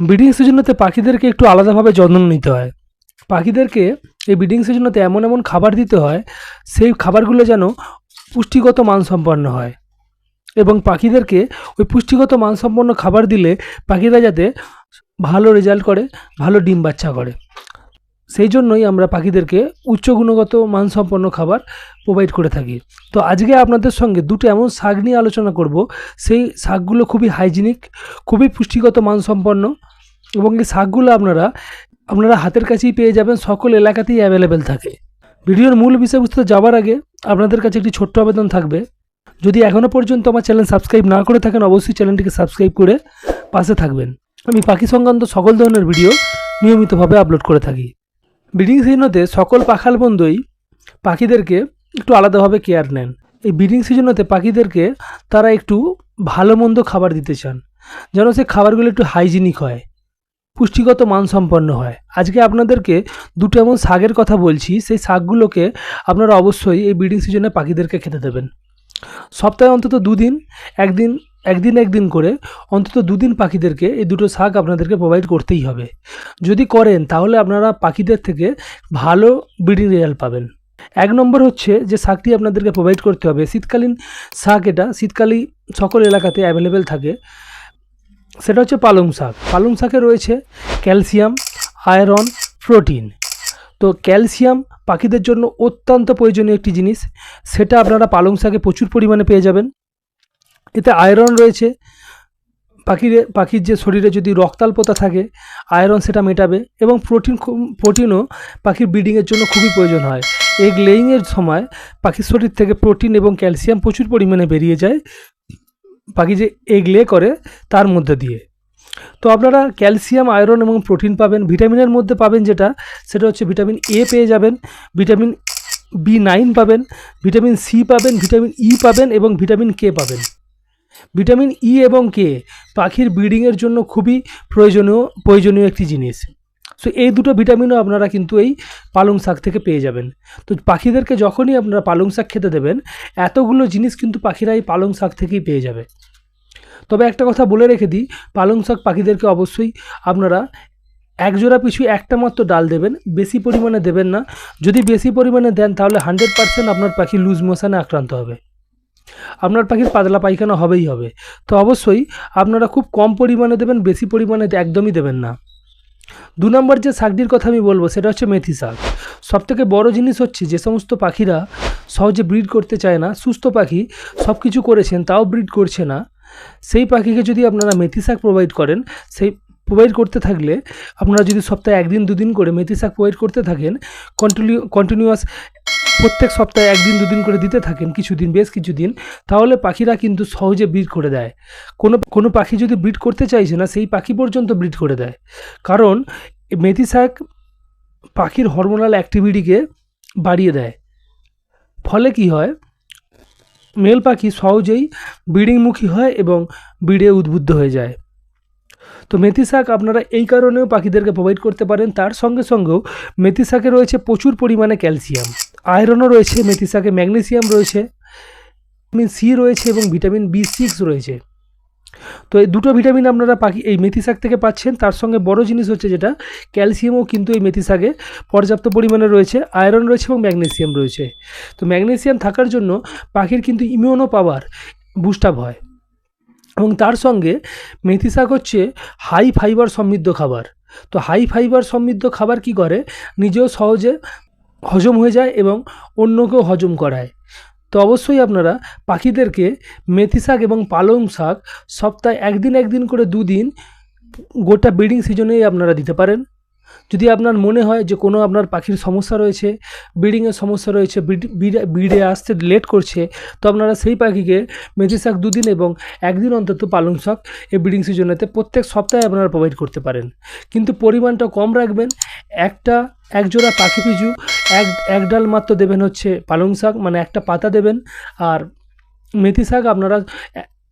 Breeding সিজনেতে পাখিদেরকে একটু আলাদাভাবে যত্ন নিতে হয়। পাখিদেরকে এই ব্রিডিং সিজনেতে এমন এমন খাবার দিতে হয়, সেই খাবারগুলো যেন পুষ্টিগত মানসম্পন্ন হয়। এবং পাখিদেরকে ওই পুষ্টিগত মানসম্পন্ন খাবার দিলে পাখিরা যাতে ভালো রেজাল্ট করে, ভালো ডিম বাচ্চা করে। সেই জন্যই আমরা পাখিদেরকে উচ্চ গুণগত মানসম্পন্ন খাবার প্রোভাইড করে থাকি। তো আজকে আপনাদের সঙ্গে দুটো এমন শাক নিয়ে আলোচনা করব, সেই শাকগুলো খুবই হাইজিনিক খুবই পুষ্টিগত মানসম্পন্ন এবং এই শাকগুলো আপনারা আপনারা হাতের কাছেই পেয়ে যাবেন, সকল এলাকাতেই অ্যাভেলেবেল থাকে। ভিডিওর মূল বিষয়বস্তুতে যাওয়ার আগে আপনাদের কাছে একটি ছোট্ট আবেদন থাকবে। যদি এখনও পর্যন্ত আমার চ্যানেল সাবস্ক্রাইব না করে থাকেন, অবশ্যই চ্যানেলটিকে সাবস্ক্রাইব করে পাশে থাকবেন। আমি পাখি সংক্রান্ত সকল ধরনের ভিডিও নিয়মিতভাবে আপলোড করে থাকি। ব্রিডিং সিজনতে সকল পাখাল বন্ধুই পাখিদেরকে একটু আলাদাভাবে কেয়ার নেন। এই ব্রিডিং সিজনতে পাখিদেরকে তারা একটু ভালো মন্দ খাবার দিতে চান, যেন সেই খাবারগুলো একটু হাইজিনিক হয়। পুষ্টিগত মানসম্পন্ন হয়। আজকে আপনাদেরকে দুটো এমন শাকের কথা বলছি, সেই শাকগুলোকে আপনারা অবশ্যই এই ব্রিডিং সিজনে পাখিদেরকে খেতে দেবেন। সপ্তাহে অন্তত দুদিন, একদিন একদিন একদিন করে অন্তত দুদিন পাখিদেরকে এই দুটো শাক আপনাদেরকে প্রোভাইড করতেই হবে। যদি করেন, তাহলে আপনারা পাখিদের থেকে ভালো ব্রিডিং রেজাল্ট পাবেন। এক নম্বর হচ্ছে যে শাকটি আপনাদেরকে প্রোভাইড করতে হবে। শীতকালীন শাক এটা শীতকালীন সকল এলাকাতে অ্যাভেলেবেল থাকে। সেটা হচ্ছে পালং শাক। পালং শাকে রয়েছে ক্যালসিয়াম, আয়রন, প্রোটিন। তো ক্যালসিয়াম পাখিদের জন্য অত্যন্ত প্রয়োজনীয় একটি জিনিস। সেটা আপনারা পালং শাকে প্রচুর পরিমাণে পেয়ে যাবেন। এতে আয়রন রয়েছে। পাখির পাখির যে শরীরে যদি রক্তাল্পতা থাকে, আয়রন সেটা মেটাবে এবং প্রোটিন প্রোটিনও পাখির ব্রিডিংয়ের জন্য খুবই প্রয়োজন হয়। এগ লেইংয়ের সময় পাখির শরীর থেকে প্রোটিন এবং ক্যালসিয়াম প্রচুর পরিমাণে বেরিয়ে যায়। পাখি যে এগ লে করে তার মধ্যে দিয়ে। তো আপনারা ক্যালসিয়াম, আয়রন এবং প্রোটিন পাবেন। ভিটামিনের মধ্যে পাবেন যেটা, সেটা হচ্ছে ভিটামিন এ পেয়ে যাবেন, ভিটামিন বি নাইন পাবেন, ভিটামিন সি পাবেন, ভিটামিন ই পাবেন এবং ভিটামিন কে পাবেন। ভিটামিন ই এবং কে পাখির ব্রিডিংয়ের জন্য খুবই প্রয়োজনীয় প্রয়োজনীয় একটি জিনিস। সো এই দুটো ভিটামিনও আপনারা কিন্তু এই পালং শাক থেকে পেয়ে যাবেন। তো পাখিদেরকে যখনই আপনারা পালং শাক খেতে দেবেন, এতগুলো জিনিস কিন্তু পাখিরা এই পালং শাক থেকেই পেয়ে যাবে। তবে একটা কথা বলে রেখে দিই, পালং শাক পাখিদেরকে অবশ্যই আপনারা এক জোড়া পিছু একটা মাত্র ডাল দেবেন, বেশি পরিমাণে দেবেন না। যদি বেশি পরিমাণে দেন, তাহলে হান্ড্রেড পার্সেন্ট আপনার পাখি লুজ মোশনে আক্রান্ত হবে। আপনার পাখির পাতলা পায়খানা হবেই হবে। তো অবশ্যই আপনারা খুব কম পরিমাণে দেবেন, বেশি পরিমাণে একদমই দেবেন না। দু নম্বর যে শাকটির কথা আমি বলব, সেটা হচ্ছে মেথি শাক। সবথেকে বড় জিনিস হচ্ছে যে সমস্ত পাখিরা সহজে ব্রিড করতে চায় না, সুস্থ পাখি সব কিছু করেছেন, তাও ব্রিড করছে না। সেই পাখিকে যদি আপনারা মেথি শাক প্রোভাইড করেন, সেই প্রোভাইড করতে থাকলে আপনারা যদি সপ্তাহে একদিন, দুদিন করে মেথি শাক প্রোভাইড করতে থাকেন কন্টিনিউ কন্টিনিউয়াস প্রত্যেক সপ্তাহে একদিন দুদিন করে দিতে থাকেন, কিছুদিন বেশ কিছুদিন, তাহলে পাখিরা কিন্তু সহজে ব্রিড করে দেয়। কোনো কোনো পাখি যদি ব্রিড করতে চাইছে না, সেই পাখি পর্যন্ত ব্রিড করে দেয়। কারণ মেথি শাক পাখির হরমোনাল অ্যাক্টিভিটিকে বাড়িয়ে দেয়। ফলে কি হয়? মেল পাখি সহজেই ব্রিডিংমুখী হয় এবং ব্রিডে উদ্বুদ্ধ হয়ে যায়। তো মেথি শাক আপনারা এই কারণেও পাখিদেরকে প্রোভাইড করতে পারেন। তার সঙ্গে সঙ্গেও মেথি শাকে রয়েছে প্রচুর পরিমাণে ক্যালসিয়াম। আয়রনও রয়েছে মেথি শাকে ম্যাগনেসিয়াম রয়েছে, ভিটামিন সি রয়েছে এবং ভিটামিন বি সিক্স রয়েছে। তো এই দুটো ভিটামিন আপনারা পাখি এই মেথি শাক থেকে পাচ্ছেন। তার সঙ্গে বড় জিনিস হচ্ছে যেটা, ক্যালসিয়ামও কিন্তু এই মেথি শাকে পর্যাপ্ত পরিমাণে রয়েছে, আয়রন রয়েছে এবং ম্যাগনেসিয়াম রয়েছে। তো ম্যাগনেসিয়াম থাকার জন্য পাখির কিন্তু ইমিউনো পাওয়ার বুস্ট আপ হয়। এবং তার সঙ্গে মেথি শাক হচ্ছে হাই ফাইবার সমৃদ্ধ খাবার। তো হাই ফাইবার সমৃদ্ধ খাবার কি করে? নিজেও সহজে হজম হয়ে যায় এবং অন্যকেও হজম করায়। তো অবশ্যই আপনারা পাখিদেরকে মেথি শাক এবং পালং শাক সপ্তাহে একদিন একদিন করে দুদিন গোটা ব্রিডিং সিজনেই আপনারা দিতে পারেন। যদি আপনার মনে হয় যে কোনো আপনার পাখির সমস্যা রয়েছে ব্রিডিংয়ের সমস্যা রয়েছে ব্রিডে আসতে লেট করছে, তো আপনারা সেই পাখিকে মেথি শাক দুদিন এবং একদিন অন্তত পালং শাক এই ব্রিডিং সিজনেতে প্রত্যেক সপ্তাহে আপনারা প্রোভাইড করতে পারেন। কিন্তু পরিমাণটা কম রাখবেন, একটা এক জোড়া পাখি পিছু এক এক ডাল মাত্র দেবেন হচ্ছে পালং শাক মানে একটা পাতা দেবেন, আর মেথি শাক আপনারা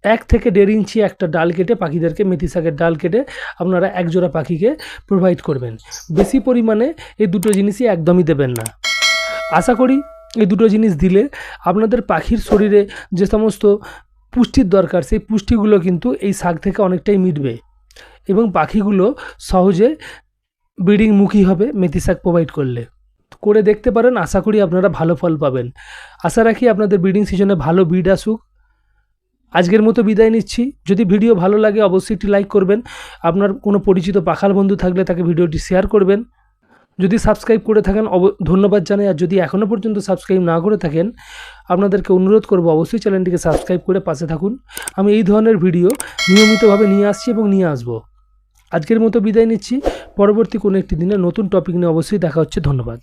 এক থেকে দেড় ইঞ্চি একটা ডাল কেটে পাখিদেরকে মেথি শাকের ডাল কেটে আপনারা এক জোড়া পাখিকে প্রোভাইড করবেন। বেশি পরিমাণে এই দুটো জিনিসই একদমই দেবেন না। আশা করি এই দুটো জিনিস দিলে আপনাদের পাখির শরীরে যে সমস্ত পুষ্টির দরকার, সেই পুষ্টিগুলো কিন্তু এই শাক থেকে অনেকটাই মিটবে এবং পাখিগুলো সহজে ব্রিডিংমুখী হবে মেথি শাক প্রোভাইড করলে। করে দেখতে পারেন, আশা করি আপনারা ভালো ফল পাবেন। আশা রাখি আপনাদের ব্রিডিং সিজনে ভালো ব্রিড আসুক। আজকের মতো বিদায় নিচ্ছি। যদি ভিডিও ভালো লাগে, অবশ্যই একটি লাইক করবেন। আপনার কোনো পরিচিত পাখাল বন্ধু থাকলে তাকে ভিডিওটি শেয়ার করবেন। যদি সাবস্ক্রাইব করে থাকেন, অব ধন্যবাদ জানাই। আর যদি এখনও পর্যন্ত সাবস্ক্রাইব না করে থাকেন, আপনাদেরকে অনুরোধ করব অবশ্যই চ্যানেলটিকে সাবস্ক্রাইব করে পাশে থাকুন। আমি এই ধরনের ভিডিও নিয়মিতভাবে নিয়ে আসছি এবং নিয়ে আসব। আজকের মতো বিদায় নিচ্ছি। পরবর্তী কোনো একটি দিনে নতুন টপিক নিয়ে অবশ্যই দেখা হচ্ছে। ধন্যবাদ।